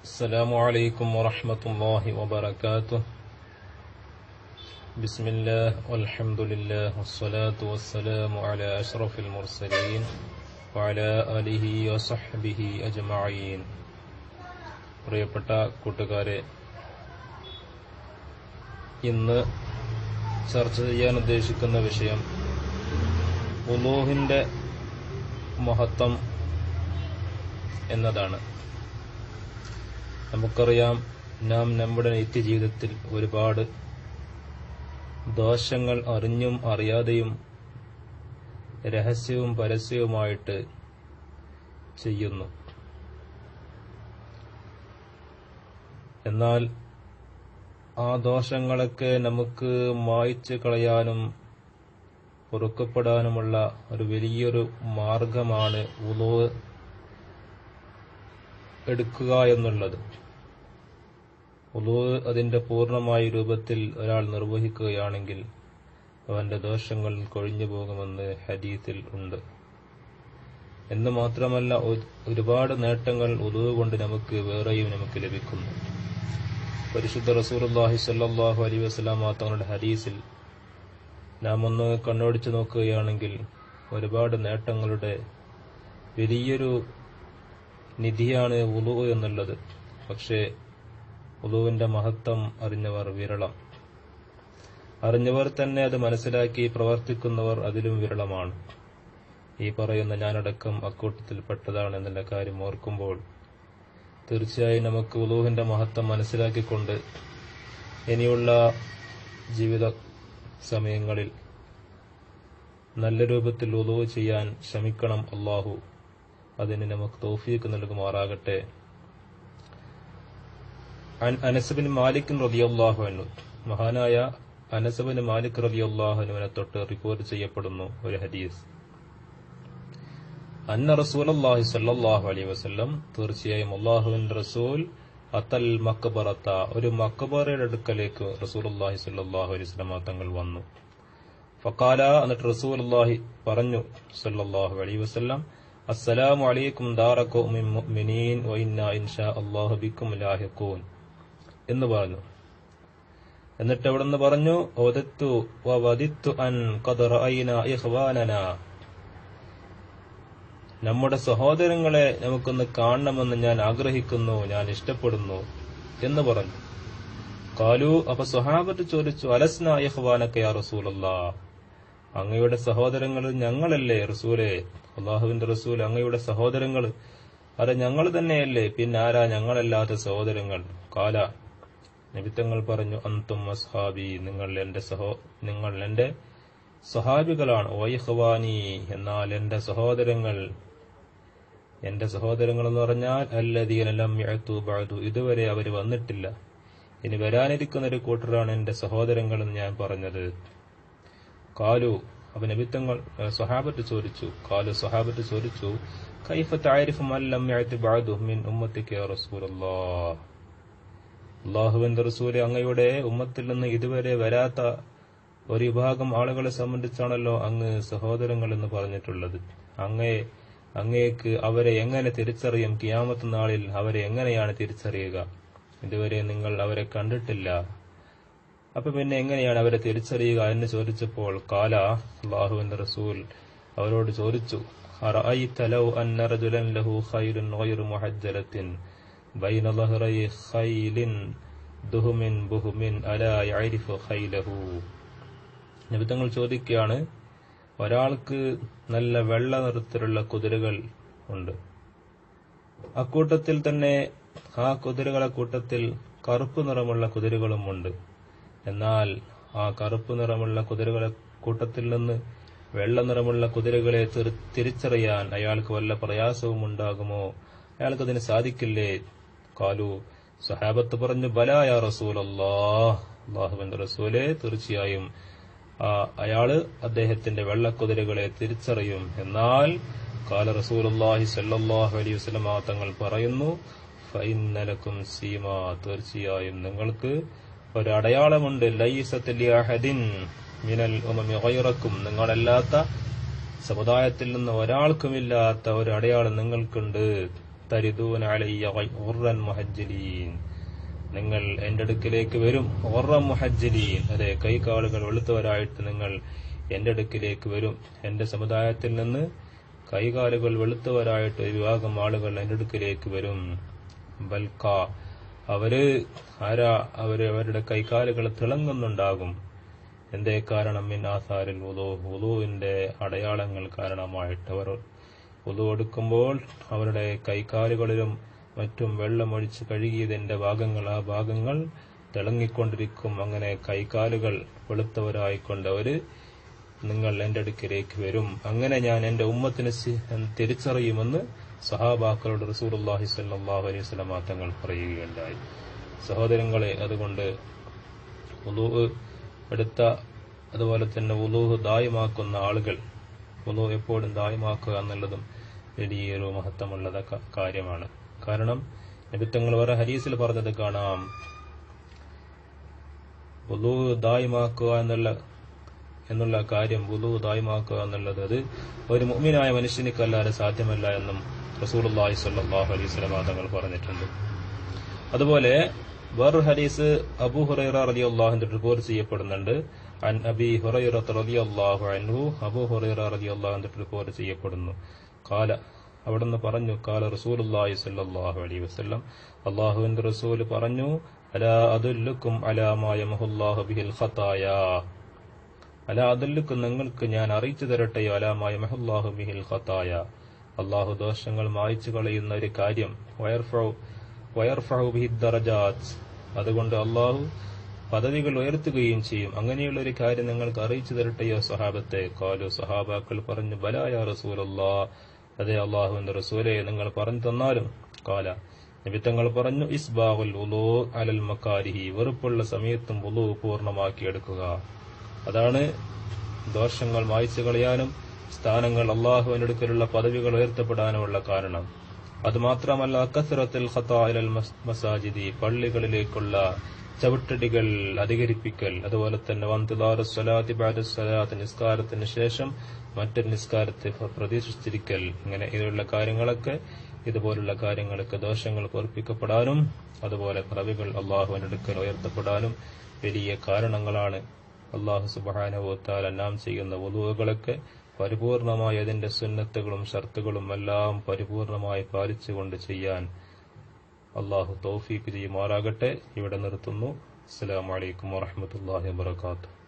السلام عليكم ورحمة الله وبركاته بسم الله والحمد لله والصلاة والسلام على أشرف المرسلين وعلى آله وصحبه أجمعين പ്രിയപ്പെട്ട കൂട്ടുകാരെ ഇന്ന് ചർച്ച ചെയ്യാൻ ഉദ്ദേശിക്കുന്ന വിഷയം ഉലൂഹിന്റെ മഹത്വം എന്നതാണ് നമുക്കറിയാം നാം നമ്മുടെ നിത്യജീവിതത്തിൽ ഒരുപാട് ദോഷങ്ങൾ അറിഞ്ഞും അറിയാതെയും രഹസ്യവും പരസ്യവുമായിട്ട് ചെയ്യുന്നു. എന്നാൽ ആ ദോഷങ്ങളൊക്കെ നമുക്ക് മായ്ച്ചു കളയാനും പൊറുക്കപ്പെടാനുമുള്ള ഒരു വലിയൊരു മാർഗമാണ് ഉളു എടുക്കുക എന്നുള്ളത്. ഉളു അതിന്റെ പൂർണമായ രൂപത്തിൽ ഒരാൾ നിർവഹിക്കുകയാണെങ്കിൽ അവന്റെ ദോഷങ്ങൾ കൊഴിഞ്ഞു പോകുമെന്ന് ഹദീസിൽ ഉണ്ട്. എന്ന് മാത്രമല്ല ഒരുപാട് നേട്ടങ്ങൾ ഉളു കൊണ്ട് നമുക്ക് വേറെയും നമുക്ക് ലഭിക്കുന്നു. പരിശുദ്ധ റസൂലുള്ളാഹി സല്ലാഹു അലൈഹി വസ്ലാം തങ്ങളുടെ ഹദീസിൽ നാം ഒന്ന് കണ്ണോടിച്ചു നോക്കുകയാണെങ്കിൽ ഒരുപാട് നേട്ടങ്ങളുടെ വലിയൊരു നിധിയാണ് ഉലു എന്നുള്ളത്. പക്ഷേ ഉലുവിന്റെ മഹത്വം അറിഞ്ഞവർ വിരളം. അറിഞ്ഞവർ തന്നെ അത് മനസ്സിലാക്കി പ്രവർത്തിക്കുന്നവർ അതിലും വിരളമാണ്. ഈ പറയുന്ന ഞാനടക്കം അക്കൂട്ടത്തിൽപ്പെട്ടതാണ് എന്നുള്ള കാര്യം ഓർക്കുമ്പോൾ തീർച്ചയായും നമുക്ക് ഉലൂഹിന്റെ മഹത്വം മനസ്സിലാക്കിക്കൊണ്ട് ഇനിയുള്ള ജീവിത സമയങ്ങളിൽ നല്ല രൂപത്തിൽ ഉലുവ് ചെയ്യാൻ ശ്രമിക്കണം അള്ളാഹു. അതിന് നമുക്ക് തൗഫീക്ക് നൽകുമാറാകട്ടെ. അനസബിൻ മാലിക് റളിയല്ലാഹു അൻഹു. മഹാനായ അനസബിൻ മാലിക് റളിയല്ലാഹു അൻഹുവിനെ തൊട്ട് റിപ്പോർട്ട് ചെയ്യപ്പെടുന്നു ഒരു ഹദീസ്. അന്ന റസൂലല്ലാഹി സ്വല്ലല്ലാഹു അലൈഹി വസല്ലം തീർച്ചയായും അള്ളാഹുവിന്റെ റസൂൽ അത്തൽ മക്കബറത്ത ഒരു മക്കബറയുടെ അടുക്കലേക്ക് റസൂലുള്ളാഹി സ്വല്ലല്ലാഹു അലൈഹി വസല്ലം തങ്ങൾ വന്നു. ഫക്കാല എന്നിട്ട് റസൂലുള്ളാഹി പറഞ്ഞു സ്വല്ലല്ലാഹു അലൈഹി വസല്ലം അസ്സലാമു അലൈക്കും ദാറ ഖൗമിൻ മുഅ്മിനീൻ വ ഇന്നാ ഇൻഷാ അല്ലാഹു ബിക്കും ലാഹിഖൂൻ എന്ന് പറഞ്ഞു. എന്നിട്ട് അവിടുന്ന് പറഞ്ഞു ഓദത്തു വദിത്തു അൻ ഖദ് റഅയ്നാ ഇഖ്വാനനാ. നമ്മുടെ സഹോദരങ്ങളെ നമുക്കൊന്ന് കാണണമെന്ന് ഞാൻ ആഗ്രഹിക്കുന്നു ഞാൻ ഇഷ്ടപ്പെടുന്നു എന്ന് പറഞ്ഞു. കാലു അപ്പൊ സ്വഹാബത്ത് ചോദിച്ചു അലസ്ന യഹ്വാനക്ക യാ റസൂലല്ലാ? അങ്ങയുടെ സഹോദരങ്ങൾ ഞങ്ങളല്ലേ റസൂലെ? അള്ളാഹുവിന്റെ റസൂൽ അങ്ങയുടെ സഹോദരങ്ങൾ. അത് ഞങ്ങൾ തന്നെയല്ലേ പിന്നെ ആരാ ഞങ്ങളല്ലാത്ത സഹോദരങ്ങൾ? കാല നിമിത്തങ്ങൾ പറഞ്ഞു അന്തും അസ്ഹാബി നിങ്ങൾ എന്റെ സഹോ നിങ്ങൾ എന്റെ സഹാബികളാണ്. വൈഹ്വാനി എന്നാൽ എന്റെ സഹോദരങ്ങൾ എന്റെ സഹോദരങ്ങൾ എന്ന് പറഞ്ഞാൽ അല്ലതീനെല്ലാം പാഴ്ത്തു ഇതുവരെ അവർ വന്നിട്ടില്ല. ഇനി വരാനിരിക്കുന്ന ഒരു കൂട്ടരാണ് എന്റെ സഹോദരങ്ങൾ എന്ന് ഞാൻ പറഞ്ഞത്. കാലു അപ്പൊ നബിത്തങ്ങൾ സ്വഹാബത്ത് ചോദിച്ചു. കാലു സ്വഹാബത്ത് ചോദിച്ചു അങ്ങയുടെ ഉമ്മത്തിൽ നിന്ന് ഇതുവരെ വരാത്ത ഒരു വിഭാഗം ആളുകളെ സംബന്ധിച്ചാണല്ലോ അങ്ങ് സഹോദരങ്ങൾ എന്ന് പറഞ്ഞിട്ടുള്ളത്. അങ്ങേ അങ്ങേക്ക് അവരെ എങ്ങനെ തിരിച്ചറിയും? കിയാമത്ത് നാളിൽ അവരെ എങ്ങനെയാണ് തിരിച്ചറിയുക? ഇതുവരെ നിങ്ങൾ അവരെ കണ്ടിട്ടില്ല. അപ്പൊ പിന്നെ എങ്ങനെയാണ് അവരെ തിരിച്ചറിയുക എന്ന് ചോദിച്ചപ്പോൾ കാല അള്ളാഹു റസൂൽ. അവരോട് ചോദിച്ചു ഞങ്ങൾ ചോദിക്കുകയാണ് ഒരാൾക്ക് നല്ല വെള്ള നിറത്തിലുള്ള കുതിരകൾ ഉണ്ട്. അക്കൂട്ടത്തിൽ തന്നെ ആ കുതിരകളെ കൂട്ടത്തിൽ കറുപ്പ് നിറമുള്ള കുതിരകളും ഉണ്ട്. എന്നാൽ ആ കറുപ്പ് നിറമുള്ള കുതിരകളെ കൂട്ടത്തിൽ നിന്ന് വെള്ള നിറമുള്ള കുതിരകളെ തിരിച്ചറിയാൻ അയാൾക്ക് വല്ല പ്രയാസവും ഉണ്ടാകുമോ? അയാൾക്കതിന് സാധിക്കില്ലേ? കാലു സഹാബത്ത് പറഞ്ഞു ബലായ റസൂൽ അള്ളാഹുബിന്റെ റസൂലെ തീർച്ചയായും അയാൾ അദ്ദേഹത്തിന്റെ വെള്ളക്കുതിരകളെ തിരിച്ചറിയും. എന്നാൽ കാല റസൂലുള്ളാഹി സല്ലാഹു അലൈഹി വസല്ലം തങ്ങൾ പറയുന്നു ഫൈന്നലക്കും സീമ. തീർച്ചയായും നിങ്ങൾക്ക് ഒരടയാളമുണ്ട് ലൈസത്ത് ലിഅഹദിൻ മിനൽ ഉമമി നിങ്ങളല്ലാത്ത സമുദായത്തിൽ നിന്ന് ഒരാൾക്കുമില്ലാത്ത ഒരു അടയാളം നിങ്ങൾക്കുണ്ട്. തരിദൂൻ മുഹജ്ജലീൻ. നിങ്ങൾ എന്റെ അടുക്കിലേക്ക് വരും. ഗുർറൻ മുഹജ്ജലീൻ. അതെ കൈകാലുകൾ വെളുത്തവരായിട്ട് നിങ്ങൾ എന്റെ അടുക്കിലേക്ക് വരും. എന്റെ സമുദായത്തിൽ നിന്ന് കൈകാലുകൾ വെളുത്തവരായിട്ട് ഒരു വിഭാഗം ആളുകൾ എന്റെ അടുക്കിലേക്ക് വരും. ബൽക്ക അവർ ആരാ അവർ അവരുടെ കൈകാലുകൾ തിളങ്ങുന്നുണ്ടാകും. എന്തേ കാരണം? മിൻ ആസാരിൽ ഉദു ഉദുവിന്റെ അടയാളങ്ങൾ കാരണമായിട്ട് അവർ ഉദു എടുക്കുമ്പോൾ അവരുടെ കൈകാലുകളിലും മറ്റും വെള്ളമൊഴിച്ച് കഴുകിയതിന്റെ ഭാഗങ്ങൾ ആ ഭാഗങ്ങൾ തിളങ്ങിക്കൊണ്ടിരിക്കും. അങ്ങനെ കൈകാലുകൾ വെളുത്തവരായിക്കൊണ്ട് അവർ നിങ്ങൾ എന്റെ അടുക്കിലേക്ക് വരും. അങ്ങനെ ഞാൻ എന്റെ ഉമ്മത്തിന് തിരിച്ചറിയുമെന്ന് സഹാബാക്കളുടെ റസൂലുള്ളാഹി സല്ലാഹു അലൈഹി വസല്ലം തങ്ങൾ പറയുകയുണ്ടായി. സഹോദരങ്ങളെ അതുകൊണ്ട് ഉലൂഹ് എടുത്ത അതുപോലെ തന്നെ ഉലൂഹ് ദായമാക്കുന്ന ആളുകൾ ഉലൂ എപ്പോഴും ദായമാക്കുക എന്നുള്ളതും വലിയൊരു മഹത്വമുള്ള കാര്യമാണ്. കാരണം നിമിത്തങ്ങൾ വരെ ഹരീസിൽ പറഞ്ഞത് കാണാം. ഉലൂ ദായമാക്കുക എന്നുള്ള എന്നുള്ള കാര്യം വുദു തായ്മാക്കുക എന്നുള്ളത് അത് ഒരു മുഅ്മിനായ മനുഷ്യനിക്കല്ലാതെ സാധ്യമല്ല എന്നും റസൂലുള്ളാഹി സ്വല്ലല്ലാഹു അലൈഹി വസല്ലം തങ്ങൾ പറഞ്ഞിട്ടുണ്ട്. അതുപോലെ വേറൊരു ഹദീസ് അബു ഹുറൈറ റളിയല്ലാഹു റിപ്പോർട്ട് ചെയ്യപ്പെടുന്നുണ്ട്. അൻ അബി റലി അള്ളാഹു അൻഹു അബു ഹുറൈറ റളിയല്ലാഹു അൻഹു റിപ്പോർട്ട് ചെയ്യപ്പെടുന്നു. കാല അവിടുന്ന് പറഞ്ഞു കാല റസൂലുള്ളാഹി സ്വല്ലല്ലാഹു അലൈഹി വസ്ലം അള്ളാഹുവിന്റെ റസൂൽ പറഞ്ഞു അല അതുല്ലുക്കും അലാമായ മാ യമഹുല്ലാഹു ബിഹിൽ ഖതായാ. അല അതല്ലുക്ക് നിങ്ങൾക്ക് ഞാൻ അറിയിച്ചു തരട്ടെയോ അലാമായ മെഹുല്ലാഹു മിഹിൽ ഖത്തായ അള്ളാഹു ദോഷങ്ങൾ മായ്ച്ചു കളയുന്ന ഒരു കാര്യം. അതുകൊണ്ട് അള്ളാഹു പദവികൾ ഉയർത്തുകയും ചെയ്യും. അങ്ങനെയുള്ള ഒരു കാര്യം നിങ്ങൾക്ക് അറിയിച്ചു തരട്ടെയോ സഹാബത്തെ കാലു സഹാബാക്കൾ പറഞ്ഞു ബലായ റസൂലല്ലാ. അതെ അള്ളാഹുവിന്റെ റസൂലെ നിങ്ങൾ പറഞ്ഞു തന്നാലും. കാല നിമിത്തങ്ങൾ പറഞ്ഞു ഇസ്ബാഹുൽ ഉലോ അലൽ മക്കാരിഹി വെറുപ്പുള്ള സമയത്തും ഉലൂ പൂർണമാക്കിയെടുക്കുക. അതാണ് ദോഷങ്ങൾ മായ്ച്ചു കളയാനും സ്ഥാനങ്ങൾ അള്ളാഹുവിനടുക്കലുള്ള പദവികൾ ഉയർത്തപ്പെടാനുമുള്ള കാരണം. അതുമാത്രമല്ല അക്കസറത്തിൽ ഖത്തായിലൽ മസാജിദി പള്ളികളിലേക്കുള്ള ചവിട്ടടികൾ അധികരിപ്പിക്കൽ അതുപോലെ തന്നെ വന്തുദാറുസ്വലാത്തി നിസ്കാരത്തിന് ശേഷം മറ്റൊരു നിസ്കാരത്തെ പ്രതീക്ഷിച്ചിരിക്കൽ. ഇങ്ങനെ ഇതിലുള്ള കാര്യങ്ങളൊക്കെ ഇതുപോലുള്ള കാര്യങ്ങൾക്ക് ദോഷങ്ങൾ പൊറപ്പിക്കപ്പെടാനും അതുപോലെ പദവികൾ അള്ളാഹുവിനടുക്കൽ ഉയർത്തപ്പെടാനും വലിയ കാരണങ്ങളാണ് അള്ളാഹു സുബാനുഭവത്താൽ നാം ചെയ്യുന്ന വധുവകളൊക്കെ പരിപൂർണമായി അതിന്റെ സുന്നത്തുകളും ഷർത്തുകളും എല്ലാം പരിപൂർണമായി പാലിച്ചുകൊണ്ട് ചെയ്യാൻ അള്ളാഹു തൗഫീഖ് ചെയ്യുമാറാകട്ടെ. ഇവിടെ നിർത്തുന്നു. അസ്സലാമു അലൈക്കും വറഹ്മത്തുള്ളാഹി വബറകാതുഹു.